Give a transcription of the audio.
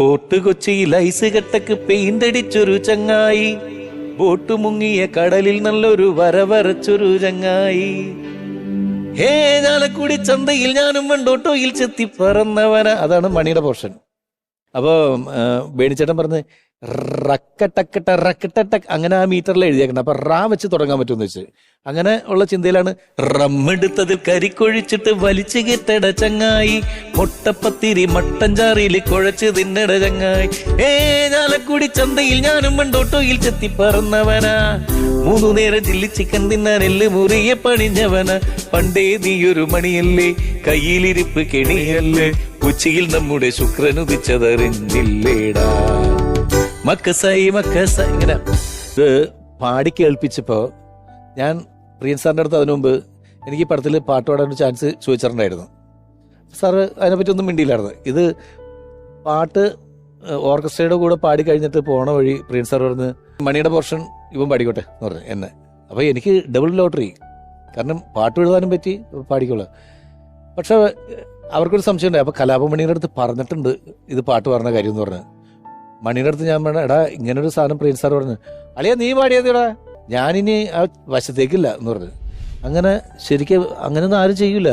Fort കൊച്ചിയിൽ ice കെട്ടക്ക് paint അടിച്ചൊരു ചങ്ങായി. Boat മുങ്ങിയ കടലിൽ നല്ലൊരു വരവരച്ചൊരു ചങ്ങായി. ഹേ ഞാലക്കുടി ചന്തയിൽ ഞാനും വണ്ടോട്ടോയിൽ ചെത്തി പറന്നവന. അതാണ് മണിയുടെ പോർഷൻ. അപ്പോ ബേണിച്ചേട്ടൻ പറഞ്ഞ് റക്കട്ടക്കട്ട റക്കട്ടട്ട അങ്ങനെ ആ മീറ്ററിൽ എഴുതിയേക്കണം അപ്പൊ റാ വെച്ച് തുടങ്ങാൻ പറ്റുമെന്ന് വെച്ച്. അങ്ങനെ ഉള്ള ചിന്തയിലാണ്. റമ്മെടുത്തതിൽ കരിക്കൊഴിച്ചിട്ട് വലിച്ചു കെട്ടട ചങ്ങായി. മുട്ടപ്പത്തിരി മട്ടൻ ചാറിയിൽ കുഴച്ച് തിന്നട ചങ്ങായി. ഏ ഞാലക്കുടി ചന്തയിൽ ഞാനും മണ്ടോട്ടോയിൽ ചെത്തി പറന്നവനാ മൂന്നു നേരം ചില്ലി ചിക്കൻ തിന്നാൻ എല്ല് മുറിയെ പണിഞ്ഞവന. പണ്ടേ നീയൊരു മണിയല്ലേ കയ്യിലിരിപ്പ് കെണിയല്ലേ. ഉച്ചയിൽ നമ്മുടെ ശുക്രനുദിച്ചതറിഞ്ഞില്ലേടാ. മക്കസായി മക്കസ ഇങ്ങനെ ഇത് പാടി കേൾപ്പിച്ചപ്പോ ഞാൻ പ്രിയൻ സാറിന്റെ അടുത്ത് അതിനു മുമ്പ് എനിക്ക് ഈ പടത്തിൽ പാട്ട് പാടാൻ ചാൻസ് ചോദിച്ചിട്ടുണ്ടായിരുന്നു. സാറ് അതിനെപ്പറ്റി ഒന്നും മിണ്ടിയില്ലായിരുന്നു. ഇത് പാട്ട് ഓർക്കസ്ട്രയുടെ കൂടെ പാടി കഴിഞ്ഞിട്ട് പോണ വഴി പ്രിയൻ സാർ പറഞ്ഞ് മണിയുടെ പോർഷൻ ഇവൻ പാടിക്കോട്ടെ എന്ന് പറഞ്ഞു എന്നെ. അപ്പോൾ എനിക്ക് ഡബിൾ ലോട്ടറി കാരണം പാട്ട് എഴുതാനും പറ്റി പാടിക്കോളൂ. പക്ഷെ അവർക്കൊരു സംശയമുണ്ടായി. അപ്പോൾ അപ്പൊ കലാപമണിയുടെ അടുത്ത് പറഞ്ഞിട്ടുണ്ട് ഇത് പാട്ട് പറഞ്ഞ കാര്യം എന്ന് പറഞ്ഞു. മണിയുടെ ഞാൻ പറഞ്ഞു എടാ ഒരു സാധനം പ്രിയൻ സാർ പറഞ്ഞു. അളിയാ നീ പാടിയതേടാ. ഞാനിനി ആ വശത്തേക്കില്ല എന്ന് പറഞ്ഞു. അങ്ങനെ ശരിക്കും അങ്ങനെയൊന്നും ആരും ചെയ്യൂല.